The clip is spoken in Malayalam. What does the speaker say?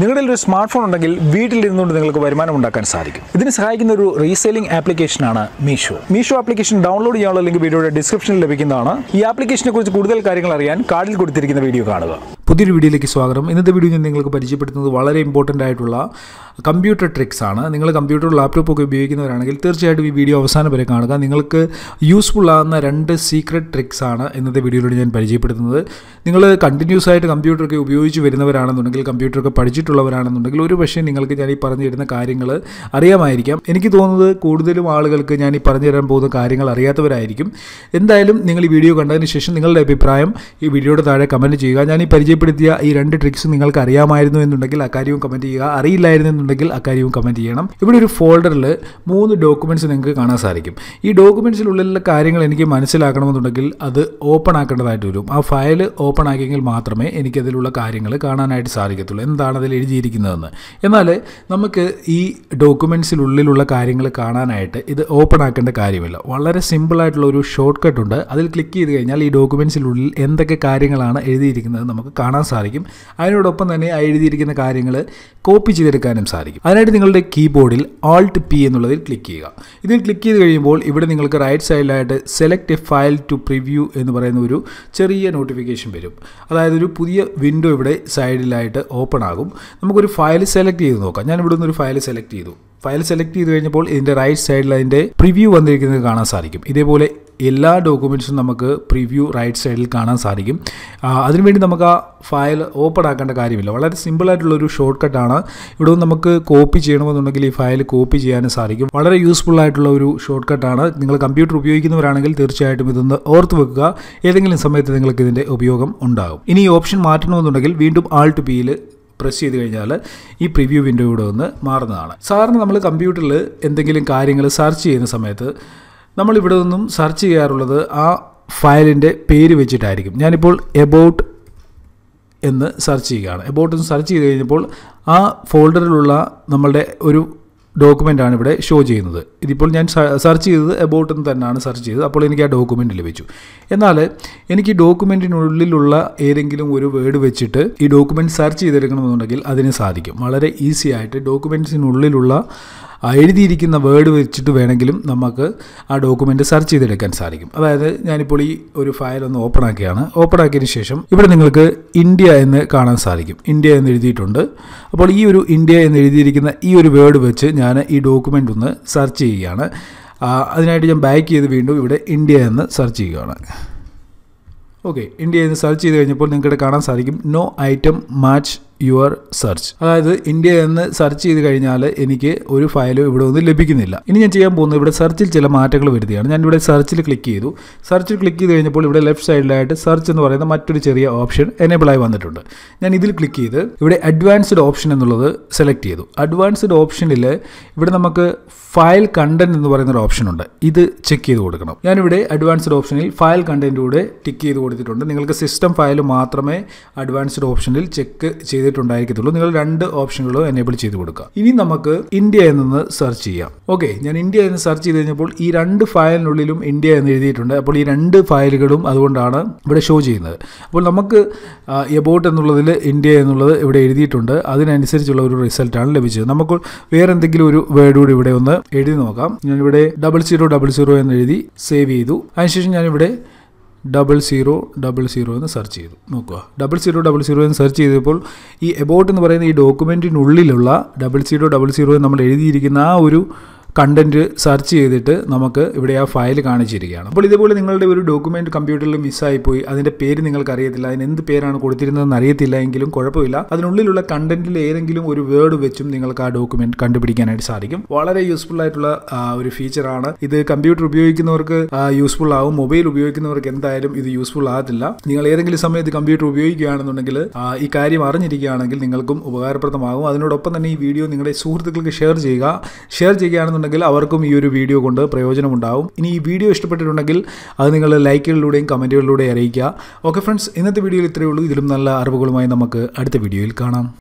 നിങ്ങളുടെ ഒരു സ്മാർട്ട് ഫോൺ ഉണ്ടെങ്കിൽ വീട്ടിലിരുന്നുകൊണ്ട് നിങ്ങൾക്ക് വരുമാനം ഉണ്ടാക്കാൻ സാധിക്കും. ഇതിന് സഹായിക്കുന്ന ഒരു റീസെയിലിംഗ് ആപ്ലിക്കേഷനാണ് മീഷോ മീഷോ ആപ്ലിക്കേഷൻ ഡൗൺലോഡ് ചെയ്യാനുള്ള ലിങ്ക് വീഡിയോയുടെ ഡിസ്ക്രിപ്ഷനിൽ ലഭിക്കുന്നതാണ്. ഈ ആപ്ലിക്കേഷനെ കുറിച്ച് കൂടുതൽ കാര്യങ്ങൾ അറിയാൻ കാർഡിൽ കൊടുത്തിരിക്കുന്ന വീഡിയോ കാണുക. പുതിയൊരു വീഡിയോയിലേക്ക് സ്വാഗതം. ഇന്നത്തെ വീഡിയോ ഞാൻ നിങ്ങൾക്ക് പരിചയപ്പെടുത്തുന്നത് വളരെ ഇമ്പോർട്ടന്റ് ആയിട്ടുള്ള കമ്പ്യൂട്ടർ ട്രിക്സ് ആണ്. നിങ്ങൾ കമ്പ്യൂട്ടർ ലാപ്ടോപ്പ് ഒക്കെ ഉപയോഗിക്കുന്നവരാണെങ്കിൽ തീർച്ചയായിട്ടും ഈ വീഡിയോ അവസാനം വരെ കാണുക. നിങ്ങൾക്ക് യൂസ്ഫുൾ ആകുന്ന രണ്ട് സീക്രട്ട് ട്രിക്സ് ആണ് ഇന്നത്തെ വീഡിയോയിലൂടെ ഞാൻ പരിചയപ്പെടുത്തുന്നത്. നിങ്ങൾ കണ്ടിന്യൂസ് ആയിട്ട് കമ്പ്യൂട്ടറൊക്കെ ഉപയോഗിച്ച് വരുന്നവരാണെന്നുണ്ടെങ്കിൽ കമ്പ്യൂട്ടറൊക്കെ പഠിച്ചിട്ടുള്ളവരാണെന്നുണ്ടെങ്കിൽ ഒരു പക്ഷേ നിങ്ങൾക്ക് ഞാൻ ഈ പറഞ്ഞു തരുന്ന കാര്യങ്ങൾ അറിയാമായിരിക്കാം. എനിക്ക് തോന്നുന്നത് കൂടുതലും ആളുകൾക്ക് ഞാൻ ഈ പറഞ്ഞു തരാൻ പോകുന്ന കാര്യങ്ങൾ അറിയാത്തവരായിരിക്കും. എന്തായാലും നിങ്ങൾ ഈ വീഡിയോ കണ്ടതിന് ശേഷം നിങ്ങളുടെ അഭിപ്രായം ഈ വീഡിയോയുടെ താഴെ കമന്റ് ചെയ്യുക. ഞാൻ ഈ പരിചയപ്പെടുത്തിയ ഈ രണ്ട് ട്രിക്സ് നിങ്ങൾക്ക് അറിയാമായിരുന്നു എന്നുണ്ടെങ്കിൽ അക്കാര്യവും കമന്റ് ചെയ്യുക. അറിയില്ലായിരുന്നു എന്നുണ്ടെങ്കിൽ അക്കാര്യവും കമന്റ് ചെയ്യണം. ഇവിടെ ഒരു ഫോൾഡറിൽ മൂന്ന് ഡോക്യുമെന്റ്സ് നിങ്ങൾക്ക് കാണാൻ സാധിക്കും. ഈ ഡോക്യുമെന്റ്സിലുള്ള കാര്യങ്ങൾ എനിക്ക് മനസ്സിലാക്കണമെന്നുണ്ടെങ്കിൽ അത് ഓപ്പൺ ആക്കേണ്ടതായിട്ട് വരും. ആ ഫയൽ ഓപ്പൺ ആക്കിയെങ്കിൽ മാത്രമേ എനിക്കതിലുള്ള കാര്യങ്ങൾ കാണാനായിട്ട് സാധിക്കത്തുള്ളൂ. എന്താണ് അതിൽ എഴുതിയിരിക്കുന്നതെന്ന്. എന്നാൽ നമുക്ക് ഈ ഡോക്യുമെന്റ്സിനുള്ളിലുള്ള കാര്യങ്ങൾ കാണാനായിട്ട് ഇത് ഓപ്പൺ ആക്കേണ്ട കാര്യമില്ല. വളരെ സിമ്പിളായിട്ടുള്ള ഒരു ഷോർട്ട് കട്ട് ഉണ്ട്. അതിൽ ക്ലിക്ക് ചെയ്ത് കഴിഞ്ഞാൽ ഈ ഡോക്യുമെന്റ്സിനുള്ളിൽ എന്തൊക്കെ കാര്യങ്ങളാണ് എഴുതിയിരിക്കുന്നത് നമുക്ക് കാണാൻ സാധിക്കും. അതിനോടൊപ്പം തന്നെ എഴുതിയിരിക്കുന്ന കാര്യങ്ങൾ കോപ്പി ചെയ്തെടുക്കാനും സാധിക്കും. അതിനായിട്ട് നിങ്ങളുടെ കീബോർഡിൽ ആൾട്ട് പി എന്നുള്ളതിൽ ക്ലിക്ക് ചെയ്യുക. ഇതിൽ ക്ലിക്ക് ചെയ്ത് കഴിയുമ്പോൾ ഇവിടെ നിങ്ങൾക്ക് റൈറ്റ് സൈഡിലായിട്ട് select a file to preview എന്ന് പറയുന്ന ഒരു ചെറിയ നോട്ടിഫിക്കേഷൻ വരും. അതായത് ഒരു പുതിയ വിൻഡോ ഇവിടെ സൈഡിലായിട്ട് ഓപ്പൺ ആകും. നമുക്കൊരു ഫയൽ സെലക്ട് ചെയ്ത് നോക്കാം. ഞാൻ ഇവിടെ നിന്നൊരു ഫയൽ സെലക്ട് ചെയ്തു. ഫയൽ സെലക്ട് ചെയ്ത് കഴിഞ്ഞപ്പോൾ ഇതിന്റെ റൈറ്റ് സൈഡിൽ അതിന്റെ പ്രിവ്യൂ വന്നിരിക്കുന്നത് കാണാൻ സാധിക്കും. ഇതേപോലെ എല്ലാ ഡോക്യുമെന്റ്സും നമുക്ക് പ്രിവ്യൂ റൈറ്റ് സൈഡിൽ കാണാൻ സാധിക്കും. അതിനുവേണ്ടി നമുക്ക് ആ ഫയൽ ഓപ്പൺ ആക്കേണ്ട കാര്യമില്ല. വളരെ സിമ്പിളായിട്ടുള്ളൊരു ഷോർട്ട് കട്ടാണ് ഇവിടെ നമുക്ക് കോപ്പി ചെയ്യണമെന്നുണ്ടെങ്കിൽ ഈ ഫയൽ കോപ്പി ചെയ്യാനും സാധിക്കും. വളരെ യൂസ്ഫുൾ ആയിട്ടുള്ള ഒരു ഷോർട്ട് കട്ടാണ് നിങ്ങൾ കമ്പ്യൂട്ടർ ഉപയോഗിക്കുന്നവരാണെങ്കിൽ തീർച്ചയായിട്ടും ഇതൊന്ന് ഓർത്ത് വെക്കുക. ഏതെങ്കിലും സമയത്ത് നിങ്ങൾക്ക് ഇതിന്റെ ഉപയോഗം ഉണ്ടാകും. ഇനി ഈ ഓപ്ഷൻ മാറ്റണമെന്നുണ്ടെങ്കിൽ വീണ്ടും ആൾട്ട് ബിയിൽ പ്രസ് ചെയ്ത് കഴിഞ്ഞാൽ ഈ പ്രിവ്യൂ വിൻഡോയുടെ ഒന്ന് മാറുന്നതാണ്. സാറിന് നമ്മൾ കമ്പ്യൂട്ടറിൽ എന്തെങ്കിലും കാര്യങ്ങൾ സെർച്ച് ചെയ്യുന്ന സമയത്ത് നമ്മളിവിടെ നിന്നും സെർച്ച് ചെയ്യാറുള്ളത് ആ ഫയലിന്റെ പേര് വെച്ചിട്ടായിരിക്കും. ഞാനിപ്പോൾ എബൌട്ട് എന്ന് സെർച്ച് ചെയ്യുകയാണ്. എബൌട്ട് എന്ന് സെർച്ച് ചെയ്ത് കഴിഞ്ഞപ്പോൾ ആ ഫോൾഡറിലുള്ള നമ്മളുടെ ഒരു ഡോക്യുമെന്റാണ് ഇവിടെ ഷോ ചെയ്യുന്നത്. ഇതിപ്പോൾ ഞാൻ സെർച്ച് ചെയ്തത് എബൌട്ട് എന്ന് തന്നെയാണ് സെർച്ച് ചെയ്തത്. അപ്പോൾ എനിക്ക് ആ ഡോക്യുമെന്റ് ലഭിച്ചു. എന്നാൽ എനിക്ക് ഡോക്യുമെന്റിനുള്ളിലുള്ള ഏതെങ്കിലും ഒരു വേർഡ് വെച്ചിട്ട് ഈ ഡോക്യുമെന്റ് സെർച്ച് ചെയ്തെടുക്കണമെന്നുണ്ടെങ്കിൽ അതിന് സാധിക്കും. വളരെ ഈസി ആയിട്ട് ഡോക്യുമെന്റ്സിനുള്ളിലുള്ള ആ എഴുതിയിരിക്കുന്ന വേർഡ് വെച്ചിട്ട് വേണമെങ്കിലും നമുക്ക് ആ ഡോക്യുമെന്റ് സെർച്ച് ചെയ്തെടുക്കാൻ സാധിക്കും. അതായത് ഞാനിപ്പോൾ ഈ ഒരു ഫയൽ ഒന്ന് ഓപ്പൺ ആക്കിയാണ്. ഓപ്പൺ ആക്കിയതിന് ശേഷം ഇവിടെ നിങ്ങൾക്ക് ഇന്ത്യ എന്ന് കാണാൻ സാധിക്കും. ഇന്ത്യ എന്ന് എഴുതിയിട്ടുണ്ട്. അപ്പോൾ ഈ ഒരു ഇന്ത്യ എന്ന് എഴുതിയിരിക്കുന്ന ഈ ഒരു വേർഡ് വെച്ച് ഞാൻ ഈ ഡോക്യുമെന്റ് ഒന്ന് സെർച്ച് ചെയ്യുകയാണ്. അതിനായിട്ട് ഞാൻ ബാക്ക് ചെയ്ത് വീണ്ടും ഇവിടെ ഇന്ത്യ എന്ന് സെർച്ച് ചെയ്യുകയാണ്. ഓക്കെ ഇന്ത്യ എന്ന് സെർച്ച് ചെയ്ത് കഴിഞ്ഞപ്പോൾ നിങ്ങൾക്ക് കാണാൻ സാധിക്കും. No item match your search. അതായത് ഇന്ത്യ എന്ന് സെർച്ച് ചെയ്ത് കഴിഞ്ഞാൽ എനിക്ക് ഒരു ഫയലും ഇവിടെ ഒന്നും ലഭിക്കുന്നില്ല. ഇനി ഞാൻ ചെയ്യാൻ പോകുന്നത് ഇവിടെ സെർച്ചിൽ ചില മാറ്റങ്ങൾ വരുത്തിയാണ്. ഞാൻ ഇവിടെ സെർച്ചിൽ ക്ലിക്ക് ചെയ്തു. സെർച്ചിൽ ക്ലിക്ക് ചെയ്ത് കഴിഞ്ഞപ്പോൾ ഇവിടെ ലെഫ്റ്റ് സൈഡിലായിട്ട് സെർച്ച് എന്ന് പറയുന്ന മറ്റൊരു ചെറിയ ഓപ്ഷൻ എനേബിളായി വന്നിട്ടുണ്ട്. ഞാൻ ഇതിൽ ക്ലിക്ക് ചെയ്ത് ഇവിടെ അഡ്വാൻസ്ഡ് ഓപ്ഷൻ എന്നുള്ളത് സെലക്ട് ചെയ്തു. അഡ്വാൻസ്ഡ് ഓപ്ഷനിൽ ഇവിടെ നമുക്ക് ഫയൽ കണ്ടന്റ് എന്ന് പറയുന്ന ഒരു ഓപ്ഷൻ ഉണ്ട്. ഇത് ചെക്ക് ചെയ്ത് കൊടുക്കണം. ഞാനിവിടെ അഡ്വാൻസ്ഡ് ഓപ്ഷനിൽ ഫയൽ കണ്ടന്റ് കൂടെ ടിക്ക് ചെയ്ത് കൊടുത്തിട്ടുണ്ട്. നിങ്ങൾക്ക് സിസ്റ്റം ഫയൽ മാത്രമേ അഡ്വാൻസ്ഡ് ഓപ്ഷനിൽ ചെക്ക് ചെയ്തിട്ടുണ്ടായിരിക്കത്തുള്ളൂ. നിങ്ങൾ രണ്ട് ഓപ്ഷനുകളും എനേബിൾ ചെയ്ത് കൊടുക്കുക. ഇനി നമുക്ക് ഇന്ത്യ എന്നൊന്ന് സെർച്ച് ചെയ്യാം. ഓക്കെ ഞാൻ ഇന്ത്യ എന്ന് സെർച്ച് ചെയ്ത് കഴിഞ്ഞപ്പോൾ ഈ രണ്ട് ഫയലിനുള്ളിലും ഇന്ത്യ എന്ന് എഴുതിയിട്ടുണ്ട്. അപ്പോൾ ഈ രണ്ട് ഫയലുകളും അതുകൊണ്ടാണ് ഇവിടെ ഷോ ചെയ്യുന്നത്. അപ്പോൾ നമുക്ക് എബോട്ട് എന്നുള്ളതിൽ ഇന്ത്യ എന്നുള്ളത് ഇവിടെ എഴുതിയിട്ടുണ്ട്. അതിനനുസരിച്ചുള്ള ഒരു റിസൾട്ടാണ് ലഭിച്ചത്. നമുക്ക് വേറെ എന്തെങ്കിലും ഒരു വേർഡ് കൂടി ഇവിടെ ഒന്ന് എഴുതി നോക്കാം. ഞാനിവിടെ ഡബിൾ സീറോ ഡബിൾ സീറോ എന്ന് എഴുതി സേവ് ചെയ്തു. അതിനുശേഷം ഞാനിവിടെ ഡബിൾ സീറോ ഡബിൾ സീറോ എന്ന് സെർച്ച് ചെയ്തു. നോക്കുക. ഡബിൾ സീറോ ഡബിൾ സീറോ എന്ന് സെർച്ച് ചെയ്തപ്പോൾ ഈ എബോട്ട് എന്ന് പറയുന്ന ഈ ഡോക്യുമെന്റിനുള്ളിലുള്ള ഡബിൾ സീറോ ഡബിൾ സീറോ എന്ന് നമ്മൾ എഴുതിയിരിക്കുന്ന ആ ഒരു കണ്ടന്റ് സെർച്ച് ചെയ്തിട്ട് നമുക്ക് ഇവിടെ ആ ഫയൽ കാണിച്ചിരിക്കുകയാണ്. അപ്പോൾ ഇതുപോലെ നിങ്ങളുടെ ഒരു ഡോക്യുമെന്റ് കമ്പ്യൂട്ടറിൽ മിസ്സായിപ്പോയി അതിന്റെ പേര് നിങ്ങൾക്ക് അറിയത്തില്ല അതിന് എന്ത് പേരാണ് കൊടുത്തിരുന്നതെന്ന് അറിയത്തില്ല എങ്കിലും കുഴപ്പമില്ല. അതിനുള്ളിലുള്ള കണ്ടന്റിൽ ഏതെങ്കിലും ഒരു വേർഡ് വെച്ചും നിങ്ങൾക്ക് ആ ഡോക്യുമെന്റ് കണ്ടുപിടിക്കാനായിട്ട് സാധിക്കും. വളരെ യൂസ്ഫുൾ ആയിട്ടുള്ള ഒരു ഫീച്ചറാണ് ഇത് കമ്പ്യൂട്ടർ ഉപയോഗിക്കുന്നവർക്ക് യൂസ്ഫുൾ ആവും. മൊബൈൽ ഉപയോഗിക്കുന്നവർക്ക് എന്തായാലും ഇത് യൂസ്ഫുൾ ആകത്തില്ല. നിങ്ങൾ ഏതെങ്കിലും സമയത്ത് കമ്പ്യൂട്ടർ ഉപയോഗിക്കുകയാണെന്നുണ്ടെങ്കിൽ ഈ കാര്യം അറിഞ്ഞിരിക്കുകയാണെങ്കിൽ നിങ്ങൾക്കും ഉപകാരപ്രദമാകും. അതിനോടൊപ്പം തന്നെ ഈ വീഡിയോ നിങ്ങളുടെ സുഹൃത്തുക്കൾക്ക് ഷെയർ ചെയ്യുക. ഷെയർ ചെയ്യുകയാണെന്നുണ്ടെങ്കിൽ അവർക്കും ഈ ഒരു വീഡിയോ കൊണ്ട് പ്രയോജനമുണ്ടാവും. ഇനി ഈ വീഡിയോ ഇഷ്ടപ്പെട്ടിട്ടുണ്ടെങ്കിൽ അത് നിങ്ങൾ ലൈക്കുകളിലൂടെയും കമന്റുകളിലൂടെയും അറിയിക്കുക. ഓക്കെ ഫ്രണ്ട്സ് ഇന്നത്തെ വീഡിയോയിൽ ഇത്രയേ ഉള്ളൂ. ഇതിലും നല്ല അറിവുകളുമായി നമുക്ക് അടുത്ത വീഡിയോയിൽ കാണാം.